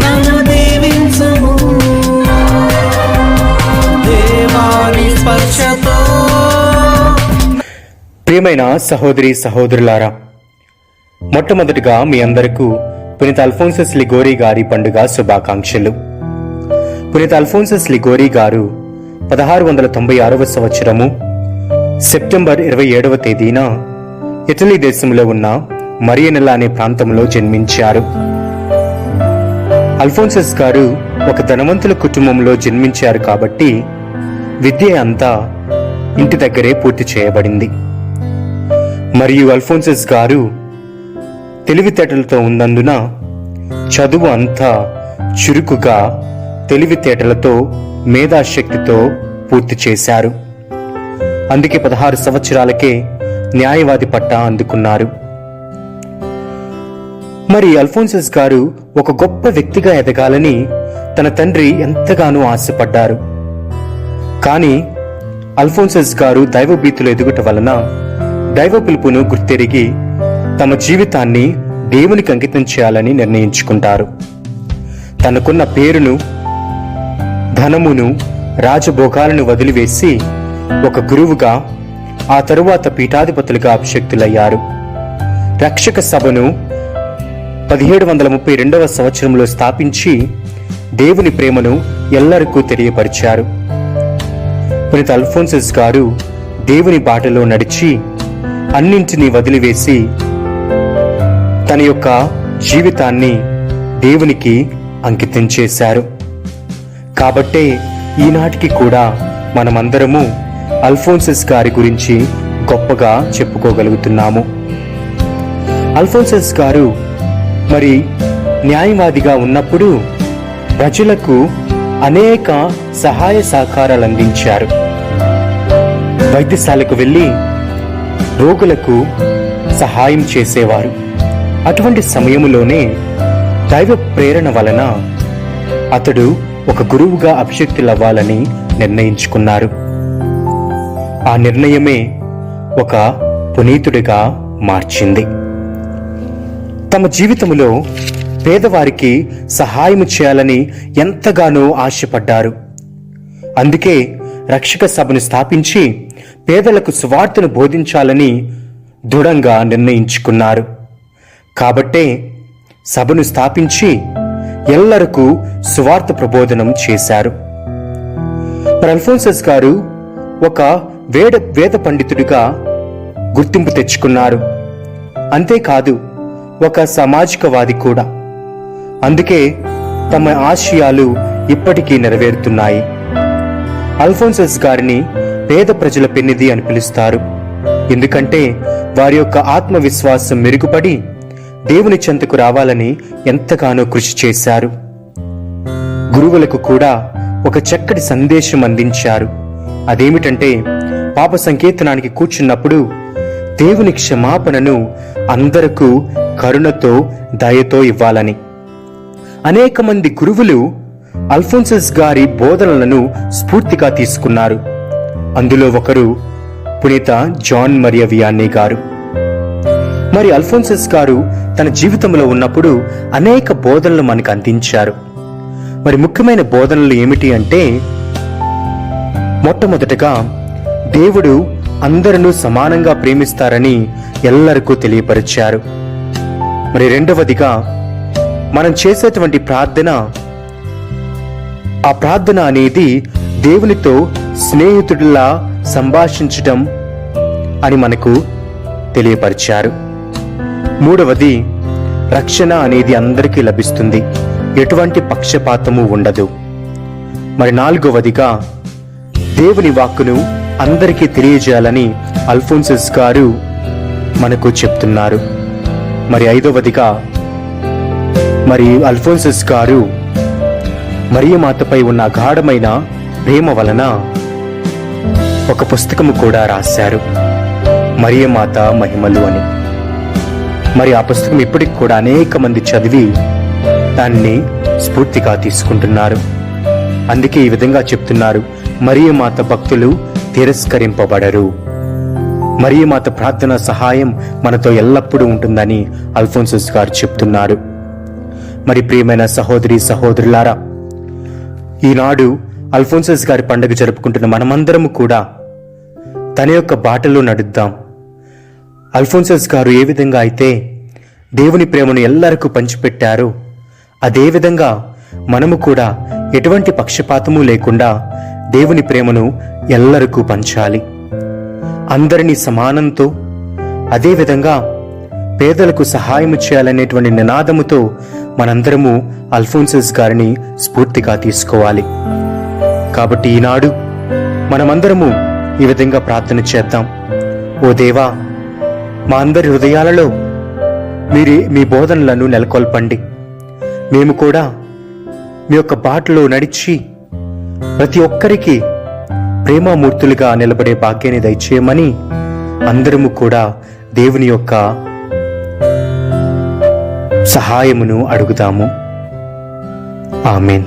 నన్ను దేవాని స్పర్శతో. ప్రియమైన సహోదరి సహోదరులారా మొట్టమొదటిగా మీ అందరకు పునీత అల్ఫోన్సస్ లిగోరి గారి పండుగ శుభాకాంక్షలు. పునీత అల్ఫోన్సస్ లిగోరి గారు పదహారు వందల తొంభై ఆరవ సంవత్సరము సెప్టెంబర్ ఇరవై ఏడవ తేదీన ఇటలీ దేశంలో ఉన్న మరియనెల అనే ప్రాంతంలో జన్మించారు. అల్ఫోన్సస్ గారు ఒక ధనవంతుల కుటుంబంలో జన్మించారు కాబట్టి విద్య అంతా ఇంటి దగ్గరే పూర్తి చేయబడింది. మరియు అల్ఫోన్సస్ గారు తెలివితేటలతో ఉన్నందున చదువు అంతా చురుకుగా తెలివితేటలతో మేధాశక్తితో పూర్తి చేశారు. అందుకే పదహారు సంవత్సరాలకే న్యాయవాది పట్టా అందుకున్నారు. మరి అల్ఫోన్సస్ గారు ఒక గొప్ప వ్యక్తిగా ఎదగాలని తన తండ్రి ఎంతగానో ఆశపడ్డారు. కానీ అల్ఫోన్సస్ గారు దైవభీతులు ఎదుగుట వలన దైవ పిలుపును గుర్తెరిగి తమ జీవితాన్ని దేవునికి అంకితం చేయాలని నిర్ణయించుకుంటారు. తనకున్న పేరును ధనమును రాజభోగాలను వదిలివేసి ఒక గురువుగా ఆ తరువాత పీఠాధిపతులుగా అభిషక్తులయ్యారు. రక్షక సభను పదిహేడు వందల ముప్పై రెండవ సంవత్సరంలో స్థాపించి దేవుని ప్రేమను ఎల్లరికూ తెలియపరిచారు. పునీత అల్ఫోన్సెస్ గారు దేవుని బాటలో నడిచి అన్నింటినీ వదిలివేసి తన యొక్క జీవితాన్ని దేవునికి అంకితం చేశారు. కాబట్టే ఈనాటికి కూడా మనమందరము అల్ఫోన్సస్ గారి గురించి గొప్పగా చెప్పుకోగలుగుతున్నాము. అల్ఫోన్సస్ గారు మరి న్యాయవాదిగా ఉన్నప్పుడు ప్రజలకు అనేక సహాయ సహకారాలు అందించారు. వైద్యశాలకు వెళ్ళి రోగులకు సహాయం చేసేవారు. అటువంటి సమయములోనే దైవ ప్రేరణ వలన అతడు ఒక గురువుగా అభిషక్తులవ్వాలని నిర్ణయించుకున్నారు. ఆ నిర్ణయమే ఒక పునీతుడిగా మార్చింది. తమ జీవితంలో పేదవారికి సహాయం చేయాలని ఎంతగానో ఆశపడ్డారు. అందుకే రక్షక సభను స్థాపించి పేదలకు సువార్తను బోధించాలని దృఢంగా నిర్ణయించుకున్నారు. కాబట్టే సభను స్థాపించి ఎల్లరకు సువార్త ప్రబోధనం చేశారు. ప్రల్ఫోన్సస్ గారు ఒక వేద వేద పండితుడిగా గుర్తింపు తెచ్చుకున్నారు. అంతేకాదు ఒక సామాజికవాది కూడా. అందుకే తమ ఆశయాలు ఇప్పటికీ నెరవేరుతున్నాయి. అల్ఫోన్సస్ గారిని పేద ప్రజల పెన్నిధి అని పిలుస్తారు. ఎందుకంటే వారి యొక్క ఆత్మవిశ్వాసం మెరుగుపడి దేవుని చెంతకు రావాలని ఎంతగానో కృషి చేశారు. గురువులకు కూడా ఒక చక్కటి సందేశం అందించారు. అదేమిటంటే పాప సంకేతనానికి కూర్చున్నప్పుడు దేవుని క్షమాపణను అందరకు కరుణతో దయతో ఇవ్వాలని. అనేక మంది గురువులు అల్ఫోన్సస్ గారి బోధనలను స్ఫూర్తిగా తీసుకున్నారు. అందులో ఒకరు పునీత జాన్ మరియ వియాన్నీ గారు. మరి అల్ఫోన్సస్ గారు తన జీవితంలో ఉన్నప్పుడు అనేక బోధనలు మనకు అందించారు. మరి ముఖ్యమైన బోధనలు ఏమిటి అంటే మొట్టమొదటగా దేవుడు అందరినూ సమానంగా ప్రేమిస్తారని ఎల్లరికూ తెలియపరిచారు. మరి రెండవదిగా మనం చేసేటువంటి ప్రార్థన ఆ ప్రార్థన అనేది దేవునితో స్నేహితుడిలా సంభాషించటం అని మనకు తెలియపరిచారు. మూడవది రక్షణ అనేది అందరికీ లభిస్తుంది. ఎటువంటి పక్షపాతము ఉండదు. మరి నాలుగవదిగా దేవుని వాక్కును అందరికీ తెలియజేయాలని అల్ఫోన్సస్ గారు మనకు చెప్తున్నారు. మరి ఐదవదిగా మరి అల్ఫోన్సస్ గారు మరియమాతపై ఉన్న గాఢమైన ప్రేమ వలన ఒక పుస్తకము కూడా రాశారు. మరియమాత మహిమలు అని. మరి ఆ పుస్తకం ఇప్పటికి కూడా అనేక మంది చదివి దాన్ని స్ఫూర్తిగా తీసుకుంటున్నారు. అందుకే ఈ విధంగా చెప్తున్నారు. మరియమాత భక్తులు తిరస్కరింపబడరు. మరియమాత ప్రార్థన సహాయం మనతో ఎల్లప్పుడూ ఉంటుందని అల్ఫోన్సస్ గారు చెప్తున్నారు. మరి ప్రియమైన సహోదరి సహోదరులారా ఈనాడు అల్ఫోన్సస్ గారి పండుగ జరుపుకుంటున్న మనమందరము కూడా తన యొక్క బాటలో నడుద్దాం. అల్ఫోన్సస్ గారు ఏ విధంగా అయితే దేవుని ప్రేమను ఎల్లరకు పంచిపెట్టారో అదేవిధంగా మనము కూడా ఎటువంటి పక్షపాతము లేకుండా దేవుని ప్రేమను ఎల్లరికూ పంచాలి. అందరినీ సమానంతో అదేవిధంగా పేదలకు సహాయం చేయాలనేటువంటి నినాదముతో మనందరము అల్ఫోన్సెస్ గారిని స్ఫూర్తిగా తీసుకోవాలి. కాబట్టి ఈనాడు మనమందరము ఈ విధంగా ప్రార్థన చేద్దాం. ఓ దేవా మా అందరి హృదయాలలో మీరు మీ బోధనలను నెలకొల్పండి. మేము కూడా మీ యొక్క బాటలో నడిచి ప్రతి ఒక్కరికి ప్రేమామూర్తులుగా నిలబడే భాగ్యాన్ని దయచేయమని అందరము కూడా దేవుని యొక్క సహాయమును అడుగుదాము. ఆమెన్.